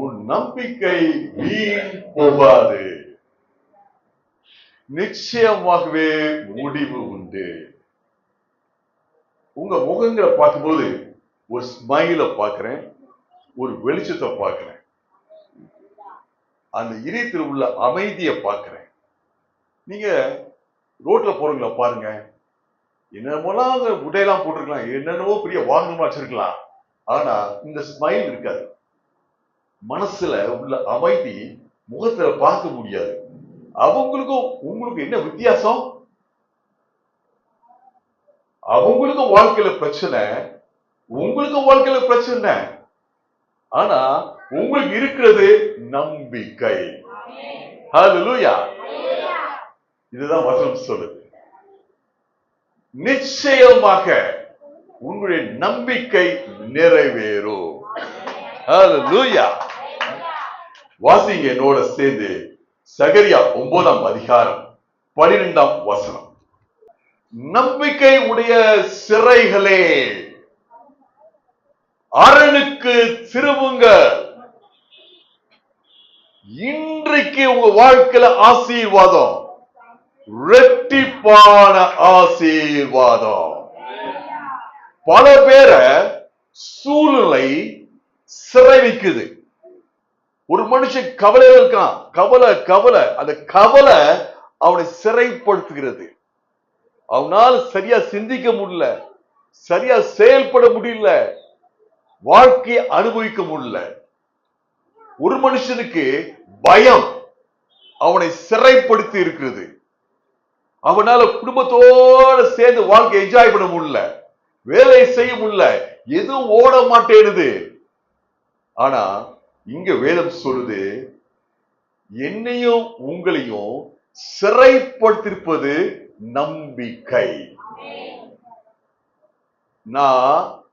உன் நம்பிக்கை வீண் போகாது. நிச்சயமாகவே முடிவு உண்டு. உங்க முகங்களை பார்க்கும்போது ஒரு ஸ்மைல பார்க்கிறேன் ஒரு வெளிச்சத்தை பார்க்கிறேன். அந்த இதயத்தில் உள்ள அமைதியை பார்க்கிறேன். நீங்க ரோட்ல போறவங்கள பாருங்க. என்னென்னமோலாம் உடையெல்லாம் போட்டிருக்கலாம் என்னென்னவோ பெரிய வாகனமா வச்சிருக்கலாம். ஆனா இந்த ஸ்மைல் இருக்காது. மனசுல உள்ள அமைதி முகத்துல பார்க்க முடியாது. அவங்களுக்கும் உங்களுக்கும் என்ன வித்தியாசம்? அவங்களுக்கும் வாழ்க்கையில பிரச்சனை உங்களுக்கும் வாழ்க்கையில பிரச்சனை. ஆனா உங்களுக்கு இருக்கிறது நம்பிக்கை. இதுதான் வசனம் சொல்லுது. நிச்சயமாக உங்களுடைய நம்பிக்கை நிறைவேறும். லூயா வாசிங்க என்னோட சேர்ந்து சகரியா ஒன்பதாம் அதிகாரம் பனிரெண்டாம் வசனம். நம்பிக்கை உடைய சிறைகளே அரணுக்கு திரும்புங்க. இன்றைக்கு உங்க வாழ்க்கையில ஆசீர்வாதம் ரெட்டிப்பான ஆசீர்வாதம். பல பேரை சூழ்நிலை சிறை வைக்குது ஒரு மனுஷன் கவலையில இருக்கான். கவலை கவலை. அந்த கவலை அவனை சிறைப்படுத்துகிறது. அவனால் சரியா சிந்திக்க முடியல. சரியா செயல்பட முடியல. வாழ்க்கையை அனுபவிக்க முடியல. ஒரு மனுஷனுக்கு பயம் அவனை சிறைப்படுத்தி இருக்கிறது. அவனால குடும்பத்தோட சேர்ந்து வாழ்க்கை என்ஜாய் பண்ண முடியல. வேலை செய்ய முடியல. எதுவும் ஓட மாட்டேனுது. ஆனா இங்க வேதம் சொல்லுது என்னையும் உங்களையும் சிறைப்படுத்திருப்பது நம்பிக்கை. நான்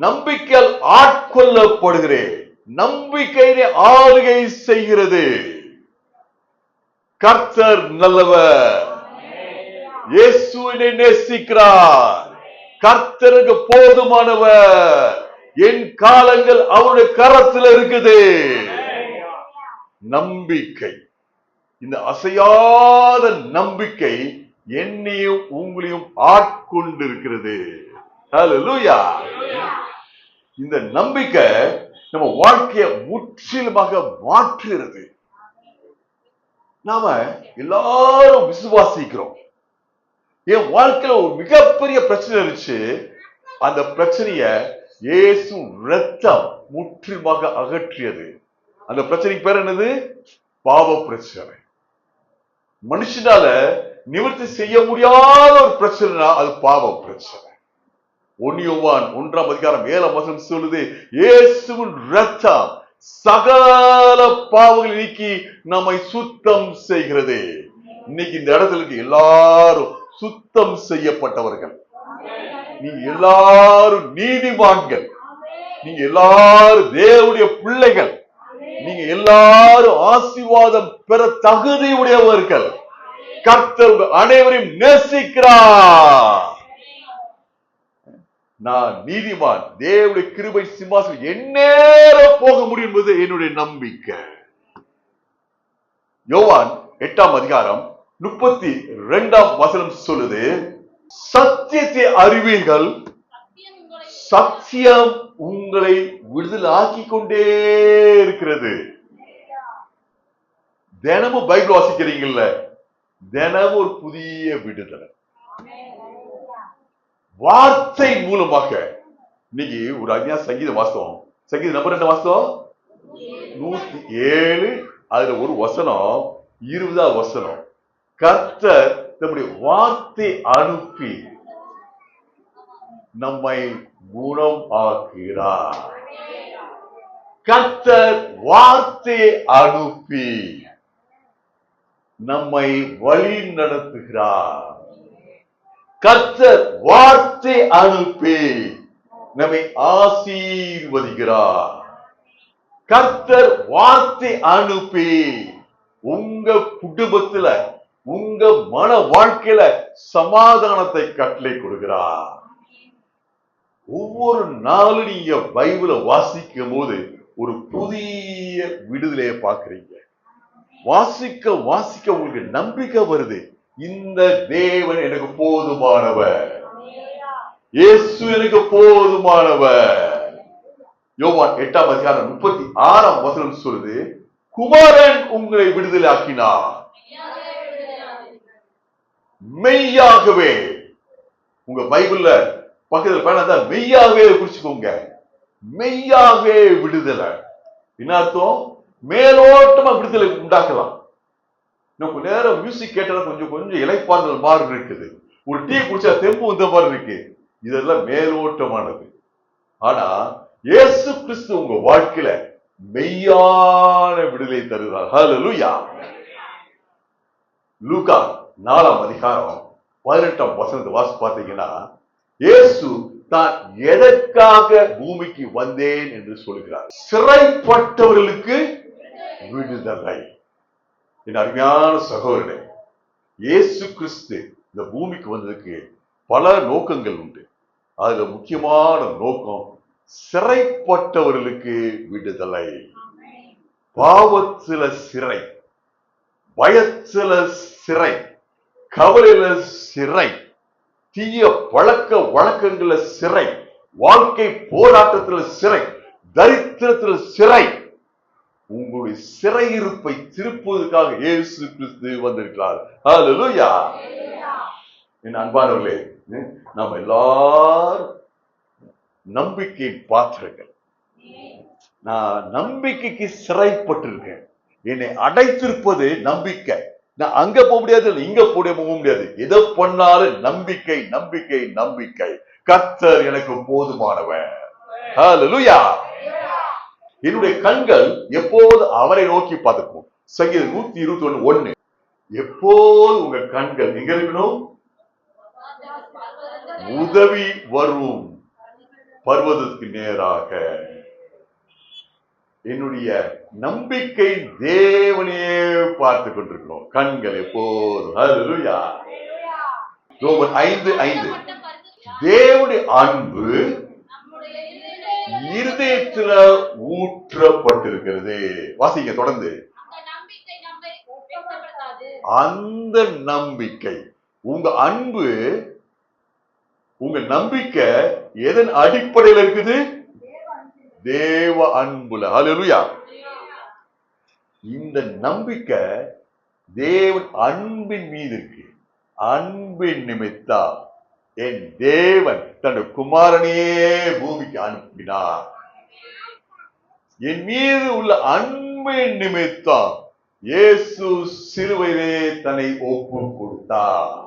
நம்பிக்கையால் ஆட்கொள்ளப்படுகிறேன். நம்பிக்கையினை ஆளுகை செய்கிறது. கர்த்தர் நல்லவர். இயேசுவினை நேசிக்கிறார். கர்த்தருக்கு போதுமானவர். என் காலங்கள் அவருடைய கரத்தில் இருக்குது. நம்பிக்கை. இந்த அசையாத நம்பிக்கை என்னையும் உங்களையும் ஆட்கொண்டிருக்கிறது. இருக்கிறது இந்த நம்பிக்கை நம்ம வாழ்க்கையை முற்றிலுமாக மாற்றுகிறது. நாம எல்லாரும் விசுவாசிக்கிறோம். என் வாழ்க்கையில ஒரு மிகப்பெரிய பிரச்சனை இருந்துச்சு. அந்த பிரச்சனைய இயேசு ரத்தம் முற்றிலுமாக அகற்றியது. அந்த பிரச்சனைக்கு பேர் என்னது? பாவ பிரச்சனை. மனுஷனால நிவர்த்தி செய்ய முடியாத ஒரு பிரச்சனைனா அது பாவ பிரச்சனை. ஒன்னியோவான் ஒன்றாம் அதிகாரம் ஏழாம் வசனம் சொல்லுது இயேசுவின் ரத்தம் சகல பாவங்களை நீக்கி நம்மை சுத்தம் செய்கிறது. இன்னைக்கு இந்த இடத்துல இருக்க எல்லாரும் சுத்தம் செய்யப்பட்டவர்கள். நீங்க எல்லாரும் நீதிமான்கள் நீங்க எல்லாரும் தேவனுடைய பிள்ளைகள். நீங்க எல்லாரும் ஆசீர்வாதம் பெற தகுதி உடையவர்கள் கர்த்தர் அனைவரையும் நேசிக்கிறார். நான் நீதிமான். தேவனுடைய கிருபை சிம்மாசனம் எந்நேரம் போக முடியும் என்பது என்னுடைய நம்பிக்கை. யோவான் எட்டாம் அதிகாரம் முப்பத்தி இரண்டாம் வசனம் சொல்லுது சத்தியத்தை அறிவீர்கள் சத்தியம் உங்களை விடுதலாக்கி கொண்டே இருக்கிறது. தினமும் பைபிள் வாசிக்கிறீங்கல்ல தினமும் ஒரு புதிய விடுதலை. வார்த்தை மூலமாக இன்னைக்கு ஒரு அஞ்ஞா சங்கீத வாஸ்தவம் சங்கீத நம்பர் என்ன வாஸ்தவம் நூத்தி ஏழு அதுல ஒரு வசனம் இருபதாவது வசனம். கர்த்தர் நம்முடைய வார்த்தை அனுப்பி நம்மை குணம் ஆக்குகிறார் கத்தர் வார்த்தை அனுப்பி நம்மை வழி நடத்துகிறார். கத்தர் வார்த்தை அனுப்பி நம்மை ஆசீர்வதிகிறார் கர்த்தர் வார்த்தை அனுப்பி உங்க குடும்பத்துல உங்க மன வாழ்க்கையில சமாதானத்தை கட்டளை கொடுக்கிறார். ஒவ்வொரு நாளும் நீங்க பைபிள வாசிக்கும் போது ஒரு புதிய விடுதலையை பார்க்கறீங்க. வாசிக்க வாசிக்க உங்களுக்கு நம்பிக்கை வருது. இந்த தேவன் எனக்கு போதுமானவர். இயேசு எனக்கு போதுமானவர். யோவான் எட்டாம் அதிகாரம் முப்பத்தி ஆறாம் வசனம் சொல்லுது குமாரன் உங்களை விடுதலை ஆக்கினார் மெய்யாகவே. உங்க பைபிள்ல பக்கத்துல பேனா மெய்யாகவே குறிச்சுக்கோங்க. மெய்யாகவே விடுதலை. என்ன அர்த்தம்? மேலோட்டமா விடுதலை உண்டாக்கலாம். இன்னும் கொஞ்ச நேரம் மியூசிக் கேட்டாலும் கொஞ்சம் கொஞ்சம் இலைப்பாறுதல் மாதிரி இருக்குது. ஒரு டீ குடிச்சா தெம்பு வந்த மாதிரி இருக்கு. இதெல்லாம் மேலோட்டமானது. ஆனா இயேசு கிறிஸ்து உங்க வாழ்க்கையில மெய்யான விடுதலை தருகிறார். ஹalleluya லூகா நாலாம் அதிகாரம் பதினெட்டாம் வசனத்தை வாசி பார்த்தீங்கன்னா இயேசு தான் எதற்காக பூமிக்கு வந்தேன் என்று சொல்கிறார். சிறைப்பட்டவர்களுக்கு விடுதலை. என் அருமையான சகோதரனே இயேசு கிறிஸ்து இந்த பூமிக்கு வந்ததுக்கு பல நோக்கங்கள் உண்டு. அதுல முக்கியமான நோக்கம் சிறைப்பட்டவர்களுக்கு விடுதலை. பாவத்தில சிறை பயத்தில சிறை கவலையில சிறை தீய பழக்க வழக்கங்கள சிறை வாழ்க்கை போராட்டத்துல சிறை தரித்திரத்துல சிறை. உங்களுடைய சிறையிருப்பை திருப்புவதற்காக இயேசு கிறிஸ்து வந்திருக்கிறார். ஹalleluya என் அன்பானவர்களே நாம் எல்லாரும் நம்பிக்கை பாத்திரங்கள். நான் நம்பிக்கைக்கு சிறைப்பட்டிருக்கேன். என்னை அடைத்திருப்பது நம்பிக்கை. நான் அங்க போக முடியாது இங்க போட போக முடியாது. எதை பண்ணாலும் நம்பிக்கை நம்பிக்கை நம்பிக்கை. கத்தர் எனக்கு போதுமானவன் என்னுடைய கண்கள் எப்போது அவரை நோக்கி பார்த்துக்கும்? சங்கீதம் நூத்தி இருபத்தி ஒண்ணு ஒண்ணு எப்போது உங்க கண்கள் எங்க இருக்கணும் உதவி வரும் பருவதற்கு நேராக. என்னுடைய நம்பிக்கை தேவனையே பார்த்து கொண்டிருக்கிறோம். கண்கள் எப்போதும் ஐந்து ஐந்து. தேவனுடைய அன்பு இருதயத்துல ஊற்றப்பட்டிருக்கிறது. வாசிங்க தொடர்ந்து. அந்த நம்பிக்கை உங்க அன்பு உங்க நம்பிக்கை எதன் அடிப்படையில் இருக்குது? தேவ அன்புல. ஹalleluya இந்த நம்பிக்கை தேவன் அன்பின் மீது இருக்கு. அன்பின் நிமித்தா என் தேவன் தன் குமாரனையே பூமிக்கு அனுப்பினார். என் மீது உள்ள அன்பின் நிமித்தம் இயேசு சிலுவையிலே தன்னை ஒப்பு கொடுத்தார்.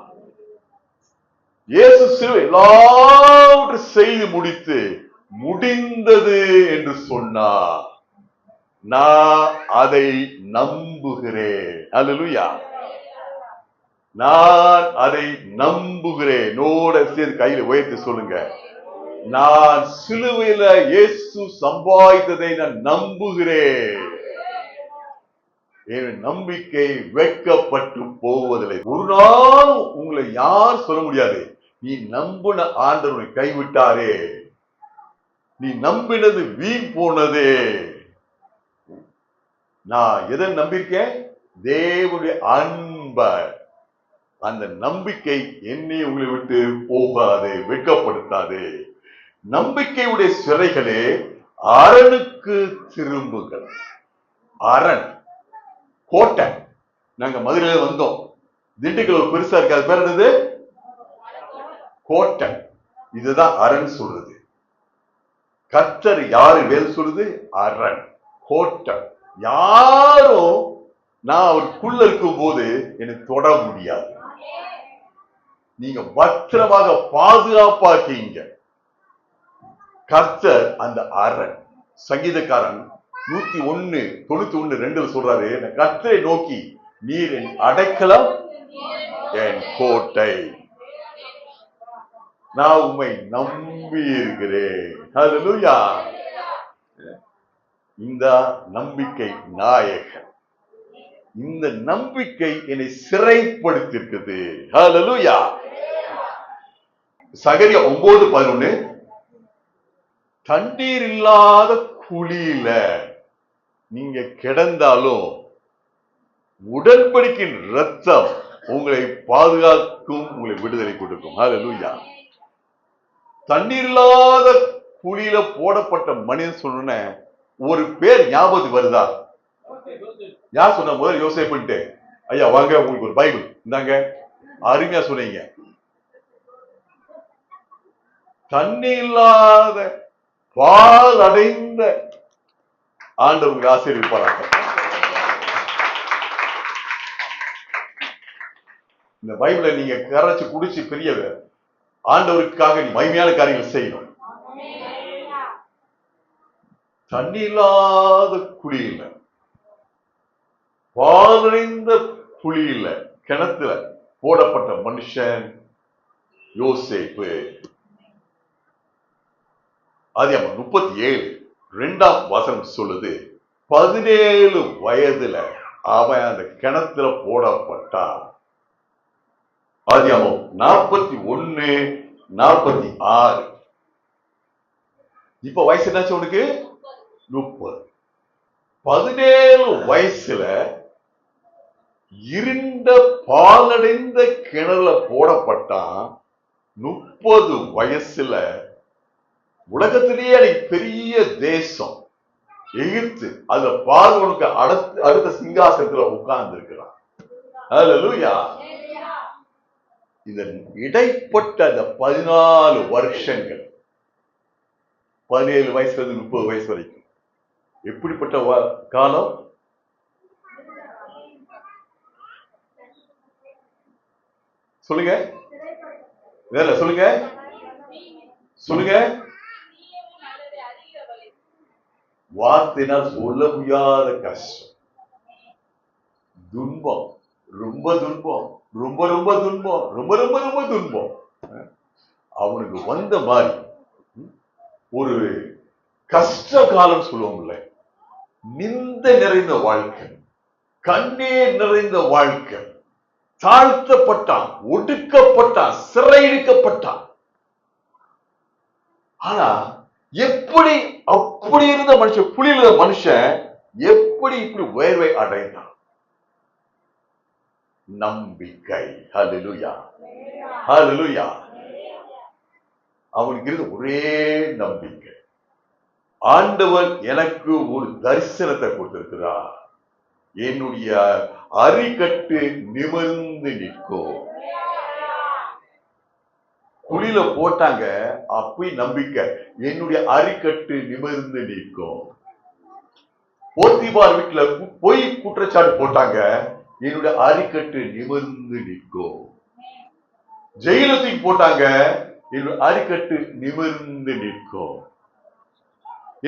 இயேசு சிலுவை எல்லாவற்றை செய்து முடித்து முடிந்தது என்று சொன்னார். நான் அதை நம்புகிறேன். அலுலுயா நான் அதை நம்புகிறேன். நோட சேர்ந்து கையில உயர்த்தி சொல்லுங்க. நான் சிலுவையில இயேசு சம்பாதித்ததை நான் நம்புகிறேன். என் நம்பிக்கை வெட்கப்பட்டு போவதில்லை. ஒரு நாள் உங்களை யார் சொல்ல முடியாது. நீ நம்புன ஆண்டவனை கைவிட்டாரே நீ நம்பினது வீண் போனதே. நான் எதை நம்பியிருக்கேன்? தேவனுடைய அன்ப. அந்த நம்பிக்கை என்னை உங்களை விட்டு போகாது வெட்கப்படுத்தாது. நம்பிக்கையுடைய சிறைகளே அரணுக்கு திரும்புங்கள் அரண் கோட்டை. நாங்க மதுரையில வந்தோம். திண்டுக்கல் ஒரு பெருசா இருக்கு. அது பேர் என்னது? கோட்டை. இதுதான் அரண் சொல்றது. கர்த்தர் யாரு வேல் சொல்றது அரண் கோட்டை யாரும் நான் அவருக்குள்ள இருக்கும் போது என்னை தொட முடியாது. நீங்க பத்திரமாக பாதுகாப்பாக்கீங்க. கர்த்தர் அந்த அரண். சங்கீதக்காரன் நூத்தி ஒன்னு தொண்ணூத்தி ஒண்ணு ரெண்டுல சொல்றாரு கர்த்தரை நோக்கி நீர் என் அடைக்கலம் என் கோட்டை. நான் உம்மை நம்பி இருக்கிறேன் ஹalleluya இந்த நம்பிக்கை நாயகன். இந்த நம்பிக்கை என்னை சிறைப்படுத்திருக்குது ஹalleluya சகரியா ஒன்பது பதினொன்னு. தண்ணீர் இல்லாத குழியில நீங்க கிடந்தாலும் உடன்படிக்கையின் ரத்தம் உங்களை பாதுகாக்கும் உங்களை விடுதலை கொடுக்கும். ஹalleluya தண்ணீர் இல்லாத குழியில போடப்பட்ட மனிதன் சொன்ன ஒரு பேர் ஞாபகத்துக்கு வருதா? யார் சொன்ன முதல் யோசிப்புன்ட்டு? ஐயா வாங்க உங்களுக்கு ஒரு பைபிள். இந்தாங்க. அருமையா சொன்னீங்க. தண்ணி இல்லாத பால் அடைந்த ஆண்டவங்க ஆசீர்விப்பாராக. இந்த பைபிளை நீங்க கரைச்சு குடிச்சு பெரியவர் ஆண்டவருக்காக நீ மகிமையான காரியங்கள் செய்யணும். தண்ணி இல்லாத குழியில பாலடைந்த குழியில கிணத்துல போடப்பட்ட மனுஷன் யோசேப்பு. அதிகாரம் முப்பத்தி ஏழு ரெண்டாம் வசனம் சொல்லுது பதினேழு வயதுல அவன் அந்த கிணத்துல போடப்பட்டான். ஆதியாமம் நாற்பத்தி ஒண்ணு நாற்பத்தி ஆறு. இப்ப வயசு என்னாச்சு உனக்கு? முப்பது. பதினேழு வயசுல இருண்ட பாலடைந்த கிணறுல போடப்பட்டான். முப்பது வயசுல உலகத்திலேயே அன்னைக்கு பெரிய தேசம். எகிப்து. அந்த உனக்கு அடுத்த அடுத்த சிங்காசனத்துல உட்கார்ந்து இருக்கிறான் அதுல லூயா இதன் இடைப்பட்ட அந்த பதினாலு வருஷங்கள். பதினேழு வயசுல இருந்து முப்பது வயசு வரைக்கும். எப்படிப்பட்ட காலம்? சொல்லுங்க. வேற சொல்லுங்க? சொல்லுங்க. வார்த்தைனால் சொல்ல முடியாத கஷ்டம். துன்பம். ரொம்ப துன்பம். ரொம்ப ரொம்ப துன்பம் ரொம்ப ரொம்ப ரொம்ப துன்பம். அவனுக்கு வந்த மாதிரி ஒரு கஷ்ட காலம் சொல்லுவோம்ல நிந்த நிறைந்த வாழ்க்கை கண்ணீர் நிறைந்த வாழ்க்கை தாழ்த்தப்பட்டான் ஒடுக்கப்பட்டான் சிறையிடிக்கப்பட்டான். ஆனா எப்படி அப்படி இருந்த மனுஷன் புலியில் மனுஷன் எப்படி இப்படி உயர்வை அடைந்தான்? நம்பிக்கை. ஹலுலுயா ஹலுலுயா அவனுக்கு இருந்த ஒரே நம்பிக்கை. ஆண்டவர் எனக்கு ஒரு தரிசனத்தை கொடுத்திருக்கிறார். என்னுடைய அரிக்கட்டு நிமிர்ந்து நிற்கும். குழியில போட்டாங்க அப்படி நம்பிக்கை. என்னுடைய அரிக்கட்டு நிமிர்ந்து நிற்கும். போத்திபார் வீட்டுல போய் பொய் குற்றச்சாட்டு போட்டாங்க. என்னுடைய அரிக்கட்டு நிமிர்ந்து நிற்கும் ஜெயில தூக்கி போட்டாங்க. என்னுடைய அரிக்கட்டு நிமிர்ந்து நிற்கும்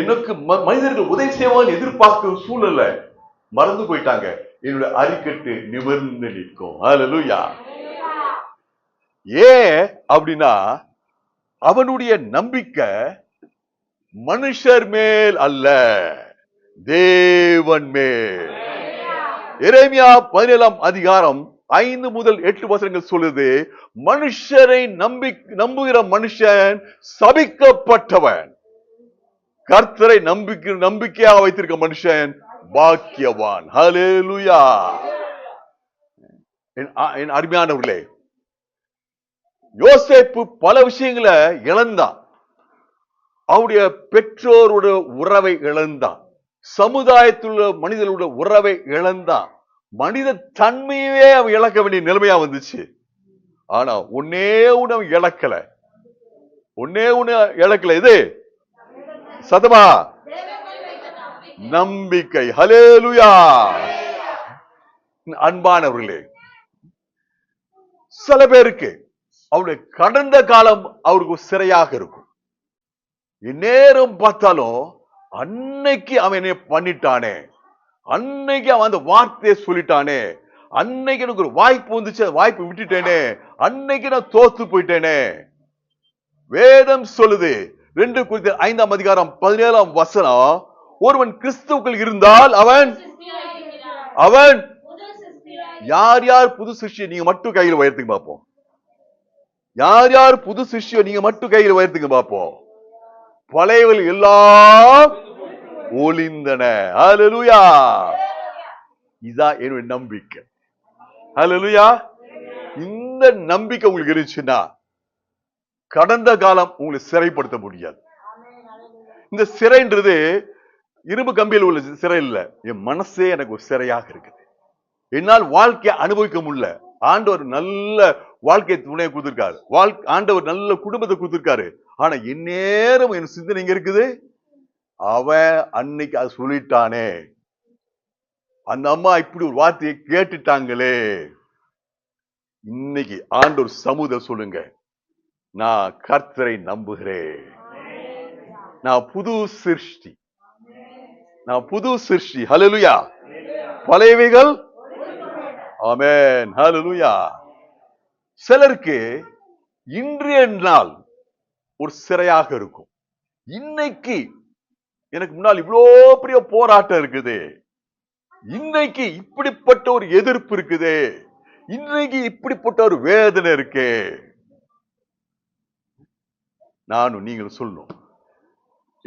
எனக்கு மனிதர்கள் உதவி செய்வான்னு எதிர்பார்க்கும் சூழல்ல மறந்து போயிட்டாங்க. என்னுடைய அரிக்கட்டு நிமிர்ந்து நிற்கும் ஹalleluya ஏன் அப்படின்னா அவனுடைய நம்பிக்கை மனுஷர் மேல் அல்ல தேவன் மேல். எரேமியா பதினேழாம் அதிகாரம் ஐந்து முதல் எட்டு வசனங்கள் சொல்லுது மனுஷரை நம்பி நம்புகிற மனுஷன் சபிக்கப்பட்டவன். கர்த்தரை நம்பிக்கை நம்பிக்கையாக வைத்திருக்க மனுஷன் பாக்கியவான். ஹalleluya என் என் அருமையானவர்களே யோசேப்பு பல விஷயங்களை இழந்தான். அவருடைய பெற்றோரோட உறவை இழந்தான். சமுதாயத்தில் உள்ள மனிதர்களோட உறவை இழந்தான். மனித தன்மையே அவன் இழக்க வேண்டிய நிலைமையா வந்துச்சு. ஆனா ஒன்னே ஒண்ணு அவன் இழக்கல. ஒன்னே ஒண்ணு இழக்கல. இது சதமா நம்பிக்கை. ஹலேலுயா அன்பானவர்களே சில பேருக்கு அவருடைய கடந்த காலம் அவருக்கு சிறையாக இருக்கும். இந்நேரம் பார்த்தாலும் அன்னைக்கு அவன் என்ன பண்ணிட்டானே. அன்னைக்கு அவன் அந்த வார்த்தையை சொல்லிட்டானே. அன்னைக்கு எனக்கு ஒரு வாய்ப்பு வந்துச்சு அந்த வாய்ப்பு விட்டுட்டேனே. அன்னைக்கு நான் தோத்து போயிட்டேனே. வேதம் சொல்லுது ரெண்டு குறித்த ஐந்தாம் அதிகாரம் பதினேழாம் வசனம் ஒருவன் கிறிஸ்துவுக்குள் இருந்தால் அவன் அவன் யார் யார் புது சிஷ்ய நீங்க மட்டும் கையில் உயர்த்துங்க பார்ப்போம் யார் யார் புது சிஷ்யோ நீங்க மட்டும் கையில் உயர்த்துங்க பார்ப்போம் பழையவள் எல்லாம் ஒளிந்தன. ஹalleluya இதான் என்னுடைய நம்பிக்கை. ஹalleluya இந்த நம்பிக்கை உங்களுக்கு இருந்துச்சுன்னா கடந்த காலம் உங்களை சிறைப்படுத்த முடியாது. இந்த சிறைன்றது இரும்பு கம்பியில் உள்ள சிறை இல்ல. என் மனசே எனக்கு ஒரு சிறையாக இருக்குது. என்னால் வாழ்க்கையை அனுபவிக்க முடியல. ஆண்டவர் நல்ல வாழ்க்கை துணையை கொடுத்திருக்காரு. வாழ்க்கை ஆண்டவர் நல்ல குடும்பத்தை கொடுத்திருக்காரு. ஆனா எந்நேரம் என் சிந்தனை இங்க இருக்குது. அவன் அன்னைக்கு அதை சொல்லிட்டானே. அந்த அம்மா இப்படி ஒரு வார்த்தையை கேட்டுட்டாங்களே. இன்னைக்கு ஆண்டோர் சமூக சொல்லுங்க. நான் கர்த்தரை நம்புகிறேன். நான் புது சிருஷ்டி. நான் புது சிருஷ்டி. ஹலலுயா பழையவைகள்? ஆமேன் ஹலலுயா சிலருக்கு இன்றைய நாள் ஒரு சிறையாக இருக்கும். இன்னைக்கு எனக்கு முன்னால் இவ்வளோ பெரிய போராட்டம் இருக்குது. இன்னைக்கு இப்படிப்பட்ட ஒரு எதிர்ப்பு இருக்குது. இன்னைக்கு இப்படிப்பட்ட ஒரு வேதனை இருக்கு. நானும் நீங்கள் சொல்லணும்.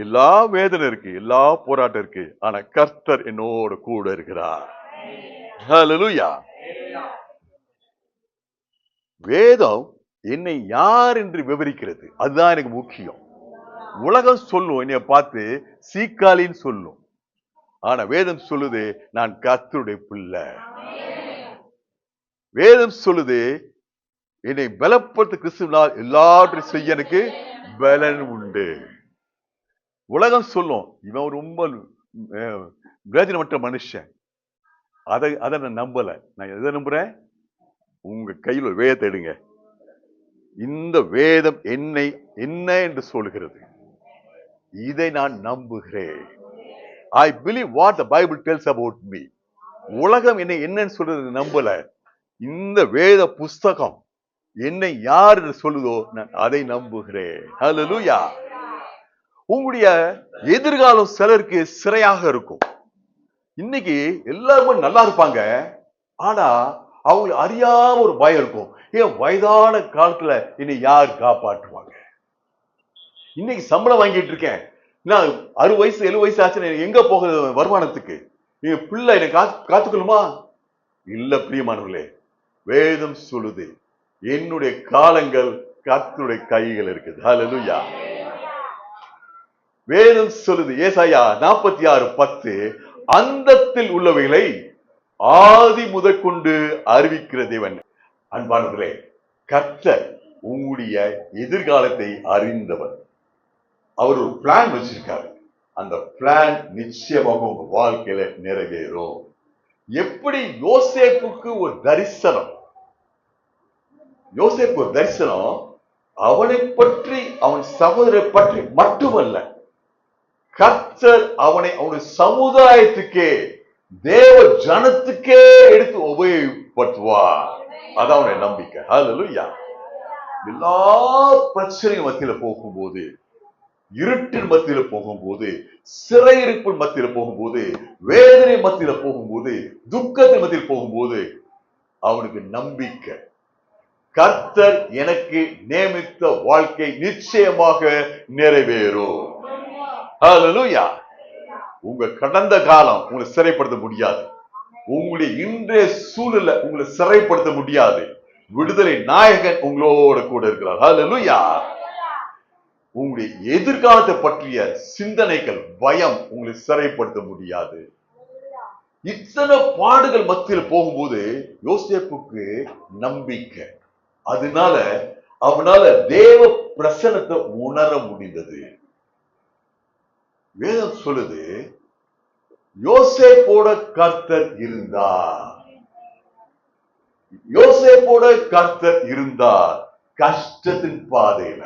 எல்லா வேதனை இருக்கு எல்லா போராட்டம் இருக்கு. ஆனா கர்த்தர் என்னோட கூட இருக்கிறார். வேதம் என்னை யார் என்று விவரிக்கிறது? அதுதான் எனக்கு முக்கியம். உலகம் சொல்லும் என்னைய பார்த்து சீக்காலின்னு சொல்லும். ஆனா வேதம் சொல்லுது நான் கத்தருடைய பிள்ளை. வேதம் சொல்லுது என்னை பலப்படுத்த கிறிஸ்துவனால் எல்லாவற்றையும் செய்ய எனக்கு பலன் உண்டு. உலகம் சொல்லும் இவன் ரொம்ப அஹ், பிரயோஜனமற்ற மனுஷன். அதை அதை நான் நம்பல. நான் எதை நம்புறேன்? உங்க கையில் ஒரு வேதத்தை எடுங்க. இந்த வேதம் என்னை என்ன என்று சொல்கிறது. இதை நான் நம்புகிறேன். I believe what the Bible tells about me உலகம் என்னை என்னன்னு சொல்றது நம்பல. இந்த வேத புஸ்தகம் என்னை யார் சொல்லுதோ நான் அதை நம்புகிறேன். ஹalleluya உங்களுடைய எதிர்காலம் சிலருக்கு சிறையாக இருக்கும். இன்னைக்கு எல்லாருமே நல்லா இருப்பாங்க. ஆனா அவங்களுக்கு அறியாம ஒரு பயம் இருக்கும். ஏன் வயதான காலத்துல என்னை யார் காப்பாற்றுவாங்க? இன்னைக்கு சம்பளம் வாங்கிட்டு இருக்கேன். நான் அறுபது வயசு எழுபது வயசு ஆச்சுன்னு எங்க போகுது வருமானத்துக்கு? என் பிள்ளை என்னை காத்து காத்துக்கணுமா இல்ல பிரியமானவர்களே வேதம் சொல்லுது என்னுடைய காலங்கள் கத்தனுடைய கைகள் இருக்குது. ஹalleluya வேதம் சொல்லுது ஏசாயா நாற்பத்தி ஆறு பத்து அந்தத்தில் உள்ளவைகளை ஆதி முதற்கொண்டு அறிவிக்கிற தேவன். அன்பானவர்களே கர்த்தர் உங்களுடைய எதிர்காலத்தை அறிந்தவர். அவர் ஒரு பிளான் வச்சிருக்காரு. அந்த பிளான் நிச்சயமாக உங்க வாழ்க்கையில நிறைவேறும். எப்படி யோசேப்புக்கு ஒரு தரிசனம்? யோசேப்பு ஒரு தரிசனம் அவனை பற்றி அவன் சகோதரை பற்றி மட்டுமல்ல கர்த்தர் அவனை அவனுடைய சமுதாயத்துக்கே தேவ ஜனத்துக்கே எடுத்து உபயோகப்படுத்துவார். அதான் அவனுடைய நம்பிக்கை. ஹalleluya எல்லா பிரச்சனையும் மத்தியில போகும்போது இருட்டின் மத்தியில போகும்போது சிறையிருப்பின் மத்தியில போகும்போது வேதனை மத்தியில போகும்போது துக்கத்தின் மத்தியில் போகும்போது அவனுக்கு நம்பிக்கை. கர்த்தர் எனக்கு நியமித்த வாழ்க்கை நிச்சயமாக நிறைவேறும். உங்க கடந்த காலம் உங்களை சிறைப்படுத்த முடியாது. உங்களுடைய இன்றைய சூழல உங்களை சிறைப்படுத்த முடியாது. விடுதலை நாயகன் உங்களோட கூட இருக்கிறார். ஹalleluya உங்களுடைய எதிர்காலத்தை பற்றிய சிந்தனைகள் பயம் உங்களை சிறைப்படுத்த முடியாது. இத்தனை பாடுகள் மத்தியில் போகும்போது யோசேப்புக்கு நம்பிக்கை. அதனால அவனால தேவ பிரசனத்தை உணர முடிந்தது. வேதம் சொல்லுது யோசேப்போட கர்த்தர் இருந்தார். யோசேப்போட கர்த்தர் இருந்தார் கஷ்டத்தின் பாதையில.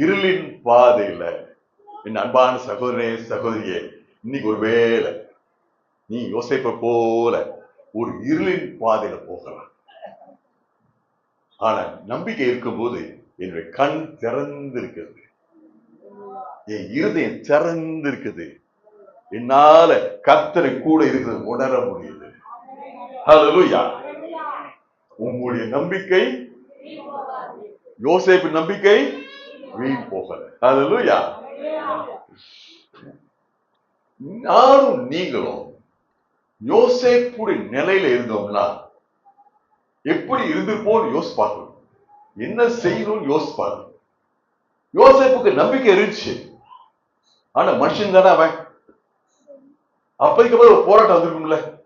இருளின் பாதையில. என் அன்பான சகோதரனே சகோதரியே இன்னைக்கு ஒரு வேலை நீ யோசிப்ப போல ஒரு இருளின் பாதையில போகலாம். ஆனா நம்பிக்கை இருக்கும்போது என்னுடைய கண் திறந்து இருக்கிறது என் இருதயம் திறந்து இருக்குது என்னால கர்த்தரை கூட இருக்கிறது உணர முடியுது. உங்களுடைய நம்பிக்கை யோசிப்பு நம்பிக்கை வீண் போகல ஹalleluya நானும் நீங்களும் யோசேப்புடைய நிலையில இருந்தோம்னா எப்படி இருந்திருப்போம் யோசிச்சு பார்க்கணும். என்ன செய்யணும்னு யோசிச்சு பார்க்கணும். யோசேப்புக்கு நம்பிக்கை இருந்துச்சு. ஆனா மனுஷன் தானே அவன்? அப்பதுக்கு ஒரு போராட்டம் வந்திருக்கும்ல.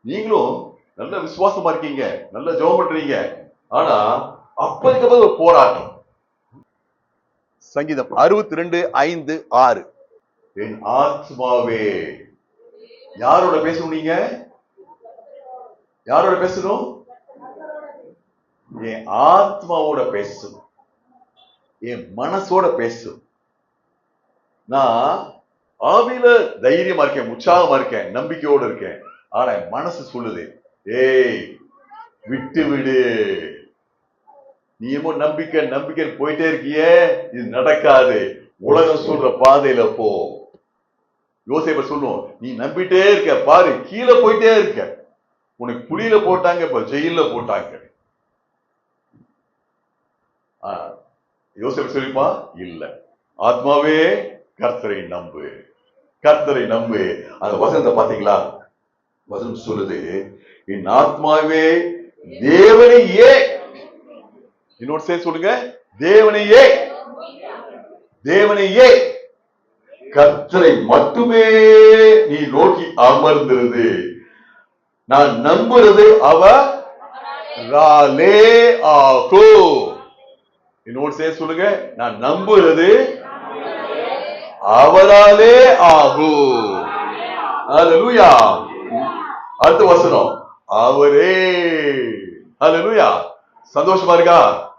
நீங்களும் நல்ல விசுவாசமா இருக்கீங்க. நல்ல ஜோம் பண்றீங்க. ஆனா அப்பதுக்கு ஒரு போராட்டம். சங்கீதம் அறுபத்தி ரெண்டு ஐந்து ஆறு. என் ஆத்மாவே. யாரோட பேசணும் நீங்க? யாரோட பேசணும்? என் ஆத்மாவோட பேசணும். என் மனசோட பேசும் நான் ஆவியில தைரியமா இருக்கேன் உற்சாகமா இருக்கேன் நம்பிக்கையோட இருக்கேன். ஆனா என் மனசு சொல்லுது ஏய் விட்டு விடு நீ நம்பிக்கை நம்பிக்கை போயிட்டே இருக்கியே. இது நடக்காது. உலகம் சொல்ற பாதையில போ. யோசிப்ப சொல்லுவோம் நீ நம்பிட்டே இருக்க பாரு கீழே போயிட்டே இருக்க. உனக்கு புலியில போட்டாங்க இப்ப ஜெயில போட்டாங்க. யோசிப்ப சொல்லிப்பா இல்ல. ஆத்மாவே கர்த்தரை நம்பு. கர்த்தரை நம்பு. அந்த வசனத்தை பாத்தீங்களா வசனம் சொல்லுது என் ஆத்மாவே தேவனையே இன்னொரு சேர்த்து சொல்லுங்க. தேவனையே. தேவனையே. கத்தரை மட்டுமே நீ நோக்கி அமர்ந்திருது நான் நம்புறது அவராலே ஆகோ. இன்னொரு சேர்த்து சொல்லுங்க. நான் நம்புறது அவராலே ஆகும் அல்லேலூயா அடுத்த வசனம். அவரே. அல்லேலூயா சந்தோஷமா இருக்கா?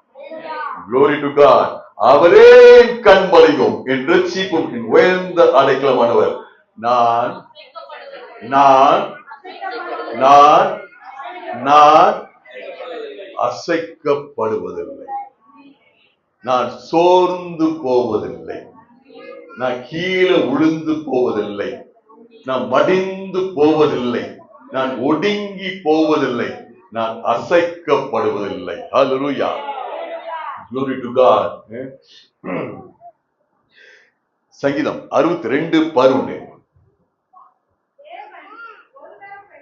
Glory to god. அவரே கண் கண்மலையும் என் ரட்சிப்பும் என் உயர்ந்த அடைக்கலமானவர். நான் நான் நான் நான் அசைக்கப்படுவதில்லை. நான் சோர்ந்து போவதில்லை. நான் கீழே விழுந்து போவதில்லை. நான் மடிந்து போவதில்லை. நான் ஒடுங்கி போவதில்லை. நான் அசைக்கப்படுவதில்லை. ஹalleluya glory to god. சங்கீதம் அறுபத்தி ரெண்டு பதினொன்னு. ஒரு வல்லமை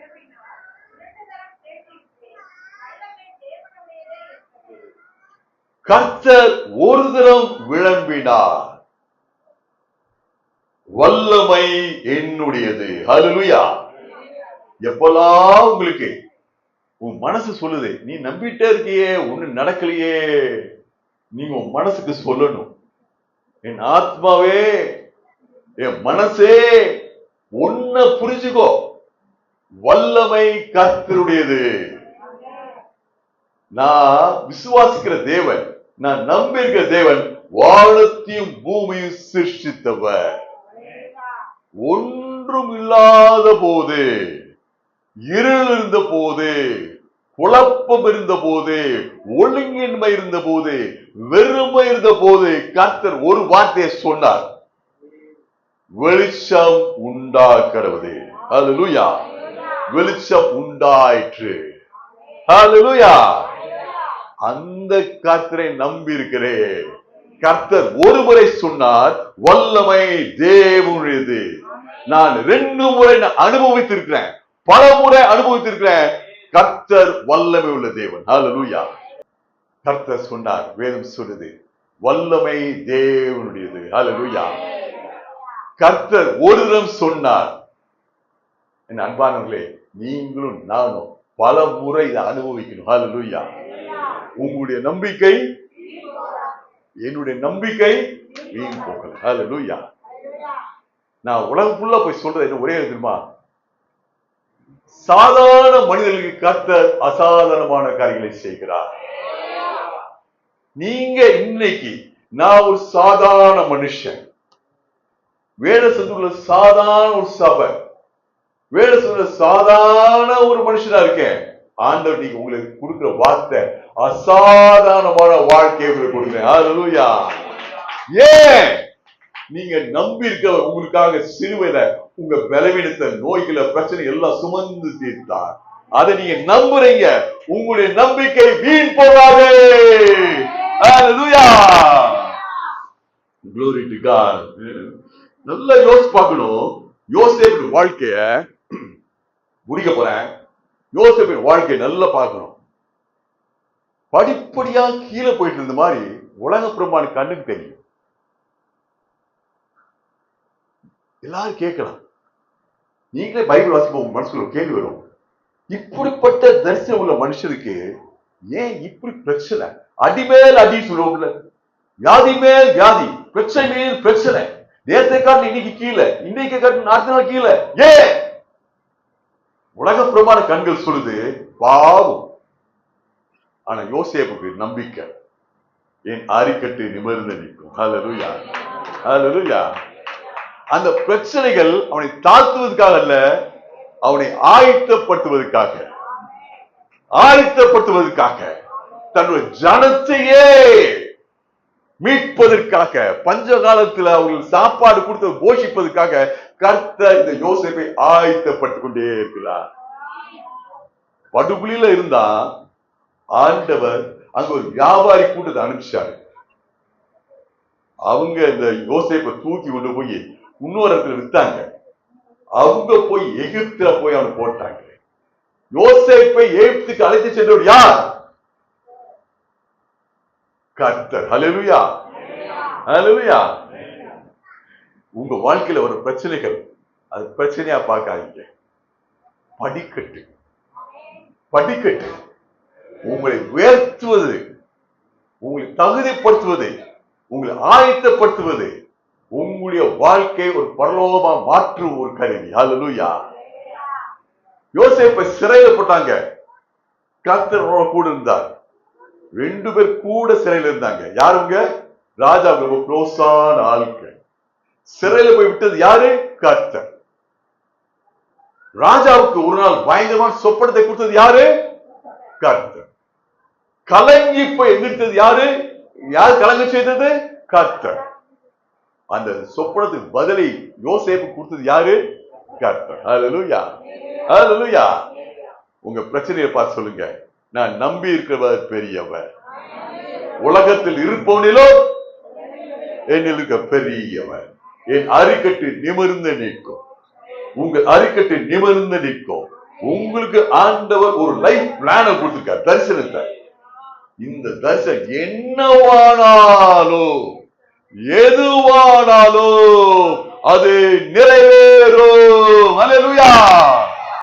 கர்த்தர் ஒரு தரம் விளம்பினார். வல்லமை என்னுடையது. எப்பெல்லாம் உங்களுக்கு உன் மனசு சொல்லுது. நீ நம்பிட்டே இருக்கியே ஒண்ணு நடக்கலையே. நீங்க உன் மனசுக்கு சொல்லணும். என் ஆத்மாவே என் மனசே ஒன்ன புரிஞ்சுக்கோ. வல்லமை கர்த்தருடையது. நான் விசுவாசிக்கிற தேவன் நான் நம்பியிருக்கிற தேவன் வானத்தையும் பூமியும் சிருஷ்டித்தவர். ஒன்றும் இல்லாத போது இருள் இருந்த போது குழப்பம் இருந்த போது ஒழுங்கின்மை இருந்த போது வெறுமை இருந்த போது கர்த்தர் ஒரு வார்த்தையை சொன்னார். வெளிச்சம் உண்டாக்கிறது ஹalleluya வெளிச்சம் உண்டாயிற்று. ஹalleluya அந்த கர்த்தரை நம்பி இருக்கிறேன் கர்த்தர் ஒரு முறை சொன்னார் வல்லமை தேவனுடையது. நான் ரெண்டு முறை அனுபவித்திருக்கிறேன். பல முறை அனுபவித்திருக்கிறேன். கர்த்தர் வல்லமை உள்ள தேவன். ஹalleluya கர்த்தர் சொன்னார் வேதம் சொல்லுது வல்லமை தேவனுடையது. ஹalleluya கர்த்தர் ஒரு தரம் சொன்னார். என் அன்பானவர்களே நீங்களும் நானும் பல முறை இதை அனுபவிக்கணும். ஹalleluya உங்களுடைய நம்பிக்கை என்னுடைய நம்பிக்கை வீண் போகல. ஹalleluya நான் உலகம் ஃபுல்லா போய் சொல்றது என்ன ஒரே தெரியுமா? சாதாரண மனிதர்களுக்கு கர்த்தர் அசாதாரணமான காரியங்களை செய்கிறார். நீங்க இன்னைக்கு நான் ஒரு சாதாரண மனுஷன். வேலை சந்துள்ள சாதாரண ஒரு சபை. வேலை சொல்ற சாதாரண ஒரு மனுஷனா இருக்கேன். ஆண்டவர் நீங்க உங்களுக்கு கொடுக்கிற வார்த்தை அசாதாரணமான வாழ்க்கையை உங்களுக்கு கொடுக்குறேன். ஏன்? நீங்க நம்பி இருக்க உங்களுக்காக சிலுவையில உங்க பலவீனத்தை நோய்களை பிரச்சனை எல்லாம் சுமந்து தீர்த்தார். அதை நீங்க நம்புறீங்க. உங்களுடைய நம்பிக்கை வீண் போகாது. நல்லா யோசி பார்க்கணும். யோசேப்பு வாழ்க்கைய முடிக்க போறேன். யோசேப்பின் வாழ்க்கையை நல்லா பார்க்கணும். படிப்படியா கீழே போயிட்டு இருந்த மாதிரி உலக பிரமாண கண்ணுக்கு தெரியும். எல்லாரும் கேட்கலாம். நீங்களே பைபிள் வாசிப்ப உங்க மனசுக்குள்ள கேள்வி வரும். இப்படிப்பட்ட தரிசனம் உள்ள மனுஷருக்கு ஏன் இப்படி பிரச்சனை? அடிமேல் அடி சொல்லுவோம்ல. வியாதி மேல் வியாதி பிரச்சனை மேல் பிரச்சனை. நேரத்தை காட்டு இன்னைக்கு கீழே இன்னைக்கு காட்டு நாட்டு நாள் கீழே. ஏன்? உலக பிரமாண கண்கள் சொல்லுது பாவம். ஆனா யோசேப்புக்கு நம்பிக்கை. என் ஆரிக்கட்டு நிமிர்ந்து நிற்கும். ஹalleluya ஹalleluya அந்த பிரச்சனைகள் அவனை தாழ்த்துவதற்காக அல்ல அவனை ஆயத்தப்படுத்துவதற்காக. ஆயத்தப்படுத்துவதற்காக. தன்னுடைய ஜனத்தையே மீட்பதற்காக பஞ்ச காலத்துல அவர்கள் சாப்பாடு கொடுத்து போஷிப்பதற்காக கர்த்த இந்த யோசேப்பை ஆயத்தப்பட்டுக் கொண்டே இருக்கிறார். படுகுழியில இருந்தா ஆண்டவர் அங்க ஒரு வியாபாரி கூட்டத்தை அனுப்பிச்சாரு. அவங்க இந்த யோசேப்பை தூக்கி கொண்டு போய் இன்னொரு இடத்துல வித்தாங்க. அவங்க போய் எகிப்துல போய் அவனை போட்டாங்க. யோசேப்பை எகிப்துக்கு அழைத்து சென்றவர் யார்? கர்த்தர். ஹalleluya. ஹalleluya. உங்க வாழ்க்கையில ஒரு பிரச்சனைகள் அது பிரச்சனையா பார்க்காதீங்க. படிக்கட்டு. படிக்கட்டு. உங்களை உயர்த்துவது உங்களை தகுதிப்படுத்துவது உங்களை ஆயத்தப்படுத்துவது உங்களுடைய வாழ்க்கை ஒரு பரலோகமா மாற்றும் ஒரு கருவி. ஹalleluya யோசிப்ப சிறையில போட்டாங்க. கர்த்தர் கூட இருந்தார். ரெண்டு பேர் கூட சிறையில இருந்தாங்க. யாருங்க ராஜா ரொம்ப க்ளோஸான ஆட்கள் சிறையில போய் விட்டது யாரு? கர்த்தர். ராஜாவுக்கு ஒரு நாள் பயங்கரமான சொப்பனத்தை கொடுத்தது யாரு? கர்த்தர். கலங்கி போய் எந்திரித்தது யாரு? யார் கலங்க செய்தது? கர்த்தர். அந்த சொப்பனத்துக்கு பதிலை யோசேப்பு கொடுத்தது யாரு? உங்க பிரச்சனையை பார்த்து சொல்லுங்க. நான் நம்பி இருக்கிறவர் பெரியவர். உலகத்தில் இருப்பவனிலோ என்னில் இருக்க பெரியவர். என் அரிக்கட்டு நிமிர்ந்து நிற்கும். உங்கள் அரிக்கட்டு நிமிர்ந்து நிற்கும். உங்களுக்கு ஆண்டவர் ஒரு லைஃப் பிளான கொடுத்திருக்கார். தரிசனத்தை. இந்த தரிசனம் என்னவானாலும் எதுவானாலும் அது நிறைவேறும். அல்லேலூயா